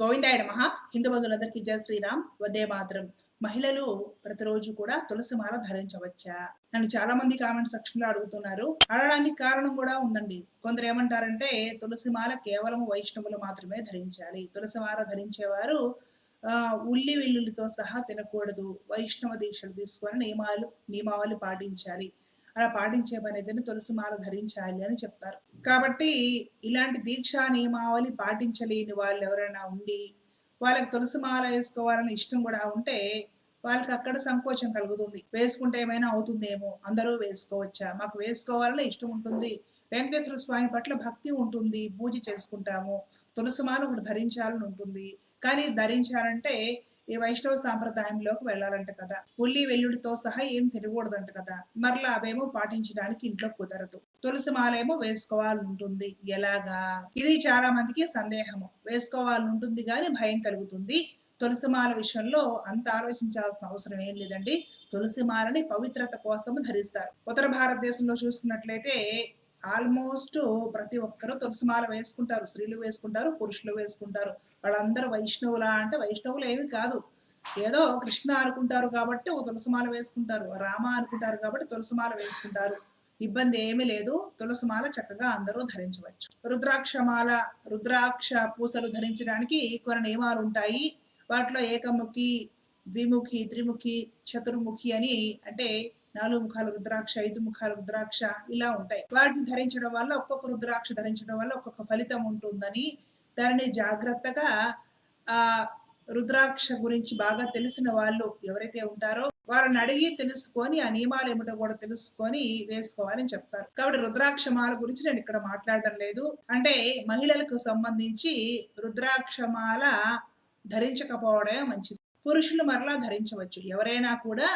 గోవిందాయ నమ హిందూ బంధువులందరికీ జయ శ్రీరామ్. వదే మాత్రం. మహిళలు ప్రతిరోజు కూడా తులసి మాల ధరించవచ్చా. నన్ను చాలా మంది కామెంట్ సెక్షన్లో అడుగుతున్నారు. అడగడానికి కారణం కూడా ఉందండి. కొందరు ఏమంటారంటే తులసి మాల కేవలం వైష్ణవులు మాత్రమే ధరించాలి. తులసి మాల ధరించేవారు ఆ ఉల్లి వెల్లుల్లితో సహా తినకూడదు. వైష్ణవ దీక్షలు తీసుకొని నియమాలు నియమావళి పాటించాలి. అలా పాటించే పని ఏదైనా తులసి మాల ధరించాలి అని చెప్తారు. కాబట్టి ఇలాంటి దీక్షా నియమావళి పాటించలేని వాళ్ళు ఎవరైనా ఉండి వాళ్ళకి తులసి మాల వేసుకోవాలని ఇష్టం కూడా ఉంటే వాళ్ళకి అక్కడ సంకోచం కలుగుతుంది. వేసుకుంటే ఏమైనా అవుతుందేమో అందరూ వేసుకోవచ్చా? మాకు వేసుకోవాలని ఇష్టం ఉంటుంది. వెంకటేశ్వర స్వామి పట్ల భక్తి ఉంటుంది. పూజ చేసుకుంటాము. తులసి మాల ఒకటి ధరించాలని ఉంటుంది. కానీ ధరించాలంటే ఈ వైష్ణవ సాంప్రదాయంలోకి వెళ్ళాలంట కదా. ఉల్లి వెల్లుడితో సహా ఏం తినకూడదంట కదా. మరలా అవేమో పాటించడానికి ఇంట్లో కుదరదు. తులసి మాల ఏమో ఉంటుంది ఎలాగా? ఇది చాలా మందికి సందేహము. వేసుకోవాలని ఉంటుంది భయం కలుగుతుంది. తులసి మాల విషయంలో అంత ఆలోచించాల్సిన అవసరం ఏం లేదండి. తులసి మాలని పవిత్రత కోసం ధరిస్తారు. ఉత్తర భారతదేశంలో చూసుకున్నట్లయితే ఆల్మోస్ట్ ప్రతి ఒక్కరూ తులసిమాల వేసుకుంటారు స్త్రీలు వేసుకుంటారు పురుషులు వేసుకుంటారు. వాళ్ళందరూ వైష్ణవులా అంటే వైష్ణవులు ఏమి కాదు. ఏదో కృష్ణ అనుకుంటారు కాబట్టి ఓ తులసిమాల వేసుకుంటారు రామ అనుకుంటారు కాబట్టి తులసిమాల వేసుకుంటారు. ఇబ్బంది ఏమీ లేదు. తులసిమాల చక్కగా అందరూ ధరించవచ్చు. రుద్రాక్షమాల రుద్రాక్ష పూసలు ధరించడానికి కొన్ని నియమాలు ఉంటాయి. వాటిలో ఏకముఖి ద్విముఖి త్రిముఖి చతుర్ముఖి అని అంటే నాలుగు ముఖాల రుద్రాక్ష ఐదు ముఖాల రుద్రాక్ష ఇలా ఉంటాయి. వాటిని ధరించడం వల్ల ఒక్కొక్క రుద్రాక్ష ధరించడం వల్ల ఒక్కొక్క ఫలితం ఉంటుందని దానిని జాగ్రత్తగా ఆ రుద్రాక్ష గురించి బాగా తెలిసిన వాళ్ళు ఎవరైతే ఉంటారో వారిని అడిగి తెలుసుకొని ఆ నియమాలు ఏమిటో కూడా తెలుసుకొని వేసుకోవాలని చెప్తారు. కాబట్టి రుద్రాక్షమాల గురించి నేను ఇక్కడ మాట్లాడడం లేదు. అంటే మహిళలకు సంబంధించి రుద్రాక్షమాల ధరించకపోవడమే మంచిది. పురుషులు మరలా ధరించవచ్చు. ఎవరైనా కూడా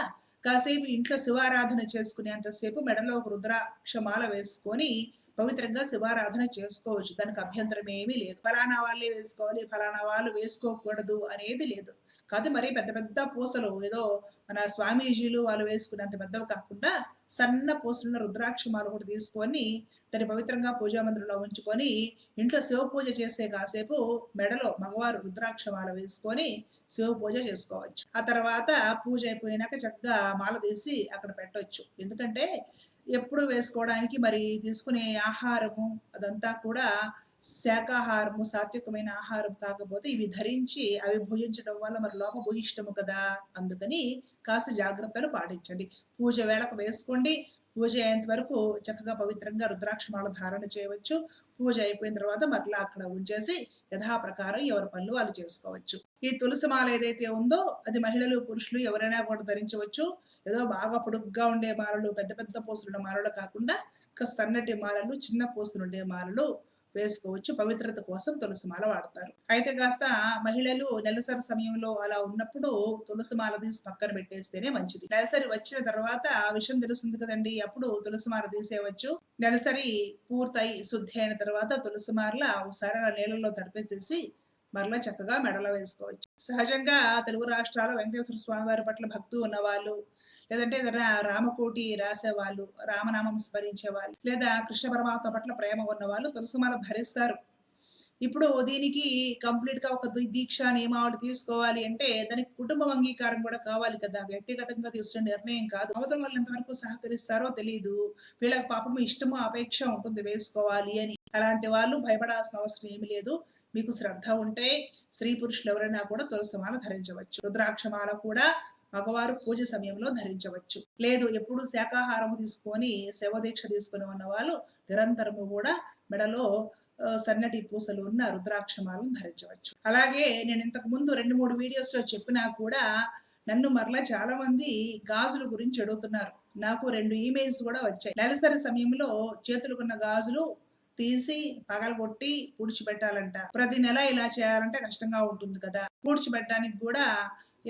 కాసేపు ఇంట్లో శివారాధన చేసుకునేంతసేపు మెడలో ఒక రుద్రాక్షమాల వేసుకొని పవిత్రంగా శివారాధన చేసుకోవచ్చు. దానికి అభ్యంతరం ఏమీ లేదు. ఫలానా వాళ్ళే వేసుకోవాలి ఫలానా వాళ్ళు వేసుకోకూడదు అనేది లేదు. కాదు మరి పెద్ద పెద్ద పూసలు ఏదో మన స్వామీజీలు వాళ్ళు వేసుకునేంత పెద్దవి కాకుండా సన్న పూసలున్న రుద్రాక్షమాలు కూడా తీసుకొని దాన్ని పవిత్రంగా పూజా మందిరంలో ఉంచుకొని ఇంట్లో శివ పూజ చేసే కాసేపు మెడలో మగవారు రుద్రాక్షమాల వేసుకొని శివ పూజ చేసుకోవచ్చు. ఆ తర్వాత పూజ అయిపోయినాక చక్కగా మాల తీసి అక్కడ పెట్టవచ్చు ఎందుకంటే ఎప్పుడు వేసుకోవడానికి మరి తీసుకునే ఆహారము అదంతా కూడా శాకాహారము సాత్వికమైన ఆహారం కాకపోతే ఇవి ధరించి అవి భుజించడం వల్ల మరి లోప భూయిష్టము కదా. అందుకని కాస్త జాగ్రత్తలు పాటించండి. పూజ వేళకు వేసుకోండి. పూజ అయ్యేంత వరకు చక్కగా పవిత్రంగా రుద్రాక్షమాల ధారణ చేయవచ్చు. పూజ అయిపోయిన తర్వాత మరలా అక్కడ ఉంచేసి యథాప్రకారం ఎవరి పనులు వాళ్ళు చేసుకోవచ్చు. ఈ తులసి మాల ఏదైతే ఉందో అది మహిళలు పురుషులు ఎవరైనా కూడా ధరించవచ్చు. ఏదో బాగా పొడుగ్గా ఉండే మాలలు పెద్ద పెద్ద పూసలుండే మాలలు కాకుండా సన్నటి మాలలు చిన్న పూసలుండే మాలలు వేసుకోవచ్చు. పవిత్రత కోసం తులసి మాల వాడతారు. అయితే కాస్త మహిళలు నెలసరి సమయంలో అలా ఉన్నప్పుడు తులసి మాల తీసి పక్కన పెట్టేస్తేనే మంచిది. నెలసరి వచ్చిన తర్వాత ఆ విషయం తెలుస్తుంది కదండి. అప్పుడు తులసి మాల తీసేయవచ్చు. నెలసరి పూర్తయి శుద్ధి అయిన తర్వాత తులసిమాల ఒకసారి ఆ నీళ్ళలో తడిపేసేసి మరలా చక్కగా మెడలో వేసుకోవచ్చు. సహజంగా తెలుగు రాష్ట్రాల వెంకటేశ్వర స్వామి వారి పట్ల భక్తు ఉన్నవాళ్ళు లేదంటే ఏదైనా రామకోటి రాసేవాళ్ళు రామనామం స్మరించే వాళ్ళు లేదా కృష్ణ పరమాత్మ పట్ల ప్రేమ ఉన్న వాళ్ళు తులసిమాల ధరిస్తారు. ఇప్పుడు దీనికి కంప్లీట్గా ఒక దీక్ష నియమావళి తీసుకోవాలి అంటే దానికి కుటుంబం అంగీకారం కూడా కావాలి కదా. వ్యక్తిగతంగా తీసుకునే నిర్ణయం కాదు. అవతల వాళ్ళు ఎంతవరకు సహకరిస్తారో తెలియదు వీళ్ళకి పాపం ఇష్టము అపేక్ష ఉంటుంది వేసుకోవాలి అని. అలాంటి వాళ్ళు భయపడాల్సిన అవసరం ఏమి లేదు. మీకు శ్రద్ధ ఉంటే స్త్రీ పురుషులు ఎవరైనా కూడా తులసిమాల ధరించవచ్చు. రుద్రాక్షమాల కూడా మగవారు పూజ సమయంలో ధరించవచ్చు. లేదు ఎప్పుడు శాకాహారం తీసుకొని శవదీక్ష తీసుకుని ఉన్న వాళ్ళు నిరంతరము కూడా మెడలో సన్నటి పూసలు ఉన్న రుద్రాక్షమాలను ధరించవచ్చు. అలాగే నేను ఇంతకు ముందు రెండు మూడు వీడియోస్లో చెప్పినా కూడా నన్ను మరలా చాలా మంది గాజుల గురించి అడుగుతున్నారు. నాకు రెండు ఈమెయిల్స్ కూడా వచ్చాయి. నెలసరి సమయంలో చేతులకున్న గాజులు తీసి పగలగొట్టి పూడ్చిపెట్టాలంట. ప్రతి నెల ఇలా చేయాలంటే కష్టంగా ఉంటుంది కదా. పూడ్చిపెట్టడానికి కూడా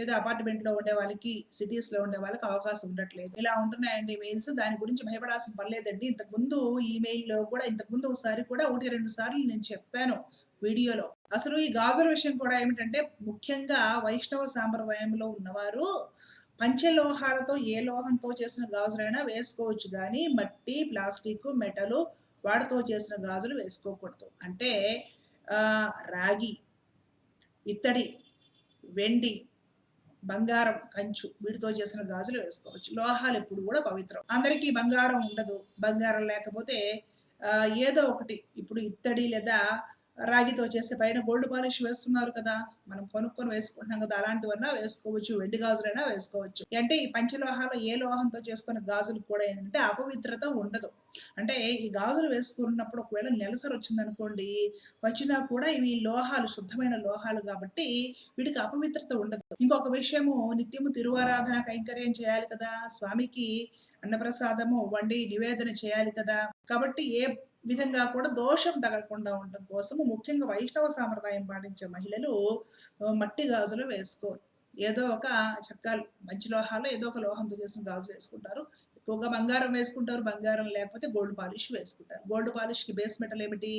ఏదో అపార్ట్మెంట్లో ఉండే వాళ్ళకి సిటీస్లో ఉండే వాళ్ళకి అవకాశం ఉండట్లేదు. ఇలా ఉంటున్నాయండి మెయిల్స్ దాని గురించి భయపడాల్సిన పర్లేదండి ఇంతకు ముందు ఈమెయిల్ కూడా ఇంతకు ముందు ఒకసారి కూడా ఒకటి రెండు సార్లు నేను చెప్పాను వీడియోలో. అసలు ఈ గాజుల విషయం కూడా ఏమిటంటే ముఖ్యంగా వైష్ణవ సాంప్రదాయంలో ఉన్నవారు పంచలోహాలతో ఏ లోహంతో చేసిన గాజులైనా వేసుకోవచ్చు కానీ మట్టి ప్లాస్టిక్ మెటలు వాటితో చేసిన గాజులు వేసుకోకూడదు. అంటే రాగి ఇత్తడి వెండి బంగారం కంచు వీటితో చేసిన గాజులు వేసుకోవచ్చు. లోహాలు ఎప్పుడు కూడా పవిత్రం. అందరికీ బంగారం ఉండదు. బంగారం లేకపోతే ఆ, ఏదో ఒకటి. ఇప్పుడు ఇత్తడి లేదా రాగితో చేసే పైన గోల్డ్ పాలిష్ వేస్తున్నారు కదా మనం కొనుక్కొని వేసుకుంటున్నాం కదా అలాంటివన్నా వేసుకోవచ్చు వెండి గాజులైనా వేసుకోవచ్చు. అంటే ఈ పంచలోహాలు ఏ లోహంతో చేసుకున్న గాజులు కూడా ఏంటంటే అపవిత్రత ఉండదు. అంటే ఈ గాజులు వేసుకున్నప్పుడు ఒకవేళ నెలసరి వచ్చిందనుకోండి వచ్చినా కూడా ఇవి లోహాలు శుద్ధమైన లోహాలు కాబట్టి వీటికి అపవిత్రత ఉండదు. ఇంకొక విషయము నిత్యము తిరువారాధన కైంకర్యం చేయాలి కదా స్వామికి అన్నప్రసాదము వండి నివేదన చేయాలి కదా. కాబట్టి ఏ విధంగా కూడా దోషం తగలకుండా ఉండడం కోసం ముఖ్యంగా వైష్ణవ సాంప్రదాయం పాటించే మహిళలు మట్టి గాజులు వేసుకోరు ఏదో ఒక చక్కాలు మంచి లోహాలు ఏదో ఒక లోహంతో చేసిన గాజులు వేసుకుంటారు. ఎక్కువగా బంగారం వేసుకుంటారు బంగారం లేకపోతే గోల్డ్ పాలిష్ వేసుకుంటారు. గోల్డ్ పాలిష్కి బేస్ మెటల్ ఏమిటి?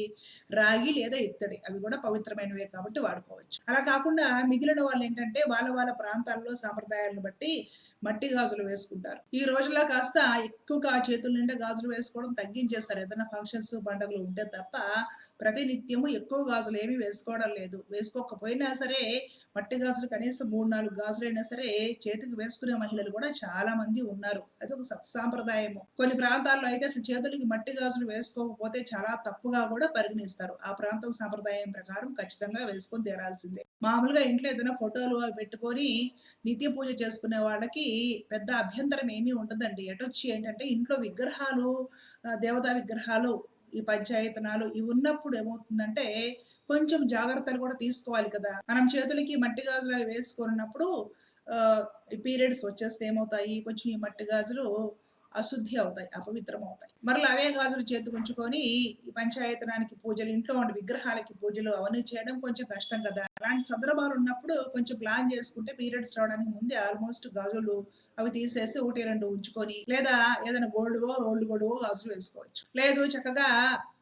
రాగి లేదా ఇత్తడి. అవి కూడా పవిత్రమైనవే కాబట్టి వాడుకోవచ్చు. అలా కాకుండా మిగిలిన వాళ్ళు ఏంటంటే వాళ్ళ వాళ్ళ ప్రాంతాల్లో సాంప్రదాయాలను బట్టి మట్టి గాజులు వేసుకుంటారు. ఈ రోజుల్లో కాస్త ఎక్కువగా చేతుల నిండా గాజులు వేసుకోవడం తగ్గించేస్తారు. ఏదైనా ఫంక్షన్స్ పండుగలు ఉంటే తప్ప ప్రతి నిత్యము ఎక్కువ గాజులు ఏమీ వేసుకోవడం లేదు. వేసుకోకపోయినా సరే మట్టి గాజులు కనీసం మూడు నాలుగు గాజులైనా సరే చేతికి వేసుకునే మహిళలు కూడా చాలా మంది ఉన్నారు. అది ఒక సత్సాంప్రదాయము. కొన్ని ప్రాంతాల్లో అయితే అసలు చేతులకి మట్టి గాజులు వేసుకోకపోతే చాలా తప్పుగా కూడా పరిగణిస్తారు. ఆ ప్రాంతం సాంప్రదాయం ప్రకారం ఖచ్చితంగా వేసుకొని తీరాల్సిందే మామూలుగా ఇంట్లో ఏదైనా ఫోటోలు అవి పెట్టుకొని నిత్య పూజ చేసుకునే వాళ్ళకి పెద్ద అభ్యంతరం ఏమీ ఉండదండి. ఎటొచ్చి ఏంటంటే ఇంట్లో విగ్రహాలు దేవతా విగ్రహాలు ఈ పంచాయతనాలు ఇవి ఉన్నప్పుడు ఏమవుతుందంటే కొంచెం జాగ్రత్తలు కూడా తీసుకోవాలి కదా. మనం చేతులకి మట్టి గాజులు అవి వేసుకున్నప్పుడు పీరియడ్స్ వచ్చేస్తే ఏమవుతాయి? కొంచెం ఈ మట్టి గాజులు అశుద్ధి అవుతాయి అపవిత్రం అవుతాయి. మరలా అవే గాజులు చేతుకుంచుకొని ఉంచుకొని ఈ పంచాయతనానికి పూజలు ఇంట్లో ఉండే విగ్రహాలకి పూజలు అవన్నీ చేయడం కొంచెం కష్టం కదా. అలాంటి సందర్భాలు ఉన్నప్పుడు కొంచెం ప్లాన్ చేసుకుంటే పీరియడ్స్ రావడానికి ముందే ఆల్మోస్ట్ గాజులు అవి తీసేసి ఒకటి రెండు ఉంచుకొని లేదా ఏదైనా గోల్డ్వో రోల్డ్ గోల్డ్వో గాజులు వేసుకోవచ్చు. లేదు చక్కగా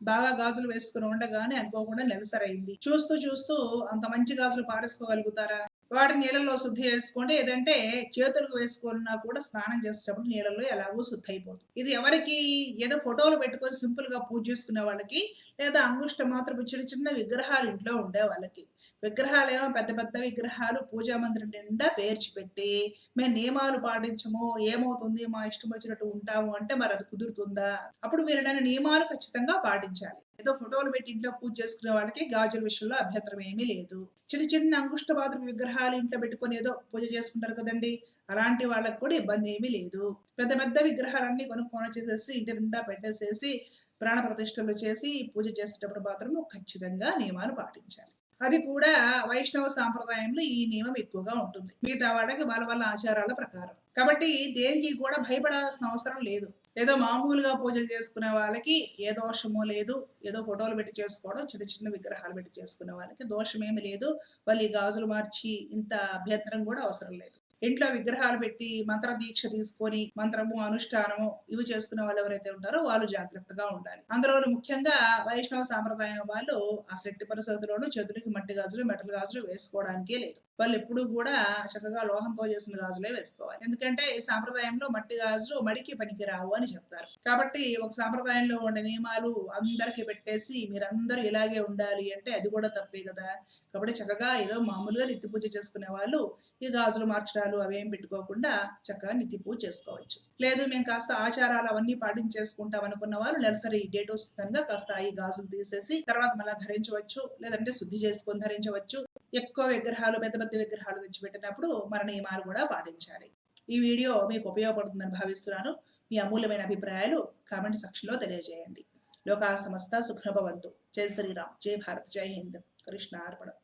బాగా గాజులు వేసుకుని ఉండగానే అనుకోకుండా నెలసరైంది. చూస్తూ చూస్తూ అంత మంచి గాజులు పారేసుకోగలుగుతారా? వాటి నీళ్ళలో శుద్ధి చేసుకోండి. ఏదంటే చేతులకు వేసుకున్నా కూడా స్నానం చేసేటప్పుడు నీళ్ళలో ఎలాగో శుద్ధి అయిపోతుంది ఇది ఎవరికి ఏదో ఫోటోలు పెట్టుకొని సింపుల్గా పూజ చేసుకునే వాళ్ళకి లేదా అంగుష్ట మాత్రపు చిన్న చిన్న విగ్రహాలు ఇంట్లో ఉండే వాళ్ళకి విగ్రహాలు ఏమో పెద్ద పెద్ద విగ్రహాలు పూజా మందిరం నిండా పేర్చి పెట్టి మేము నియమాలు పాటించము ఏమవుతుంది మా ఇష్టం వచ్చినట్టు ఉంటాము అంటే మరి అది కుదురుతుందా? అప్పుడు మీరు నన్ను నియమాలు ఖచ్చితంగా పాటించాలి. ఏదో ఫోటోలు పెట్టి ఇంట్లో పూజ చేసుకునే వాళ్ళకి గాజుల విషయంలో అభ్యంతరం ఏమీ లేదు. చిన్న చిన్న అంగుష్టపాత్ర విగ్రహాలు ఇంట్లో పెట్టుకొని ఏదో పూజ చేసుకుంటారు కదండి అలాంటి వాళ్ళకి కూడా ఇబ్బంది ఏమీ లేదు. పెద్ద పెద్ద విగ్రహాలన్నీ కొనుక్కొని వచ్చేసేసి ఇంటి నిండా పెట్టేసేసి ప్రాణ ప్రతిష్టలు చేసి పూజ చేసేటప్పుడు మాత్రము ఖచ్చితంగా నియమాలు పాటించాలి. అది కూడా వైష్ణవ సాంప్రదాయంలో ఈ నియమం ఎక్కువగా ఉంటుంది. మిగతా వాళ్ళకి వాళ్ళ వాళ్ళ ఆచారాల ప్రకారం. కాబట్టి దేనికి కూడా భయపడాల్సిన అవసరం లేదు. ఏదో మామూలుగా పూజలు చేసుకునే వాళ్ళకి ఏ దోషము లేదు. ఏదో ఫోటోలు పెట్టి చేసుకోవడం చిన్న చిన్న విగ్రహాలు పెట్టి చేసుకునే వాళ్ళకి దోషమేమి లేదు. వాళ్ళు ఈ గాజులు మార్చి ఇంత అభ్యంతరం కూడా అవసరం లేదు. ఇంట్లో విగ్రహాలు పెట్టి మంత్ర దీక్ష తీసుకొని మంత్రము అనుష్ఠానము ఇవి చేసుకునే వాళ్ళు ఎవరైతే ఉంటారో వాళ్ళు జాగ్రత్తగా ఉండాలి. అందులో ముఖ్యంగా వైష్ణవ సాంప్రదాయం వాళ్ళు ఆ శక్తి పరిస్థితుల్లోనూ చేతులకి మట్టి గాజులు మెటల్ గాజులు వేసుకోవడానికే లేదు. వాళ్ళు ఎప్పుడు కూడా చక్కగా లోహంతో చేసిన గాజులే వేసుకోవాలి. ఎందుకంటే ఈ సాంప్రదాయంలో మట్టి గాజులు మడికి పనికి రావు అని చెప్తారు. కాబట్టి ఒక సాంప్రదాయంలో ఉండే నియమాలు అందరికి పెట్టేసి మీరందరూ ఇలాగే ఉండాలి అంటే అది కూడా తప్పే కదా. కాబట్టి చక్కగా ఏదో మామూలుగా నిత్య పూజ చేసుకునే వాళ్ళు ఈ గాజులు మార్చడానికి మార్చడాలు అవేం పెట్టుకోకుండా చక్కగా నిత్య పూజ చేసుకోవచ్చు. లేదు మేము కాస్త ఆచారాలు అవన్నీ పాటించేసుకుంటాం అనుకున్న వారు నెలసరి డేట్ వస్తుందనగా కాస్త ఈ గాజులు తీసేసి తర్వాత మళ్ళీ ధరించవచ్చు లేదంటే శుద్ధి చేసుకొని ధరించవచ్చు. ఎక్కువ విగ్రహాలు పెద్ద పెద్ద విగ్రహాలు తెచ్చిపెట్టినప్పుడు మన నియమాలు కూడా పాటించాలి. ఈ వీడియో మీకు ఉపయోగపడుతుందని భావిస్తున్నాను. మీ అమూల్యమైన అభిప్రాయాలు కామెంట్ సెక్షన్లో తెలియజేయండి. లోకా సమస్త సుఖ్రభవంతు జై శ్రీరామ్. జై భారత్. జై హింద్. కృష్ణ అర్పణం.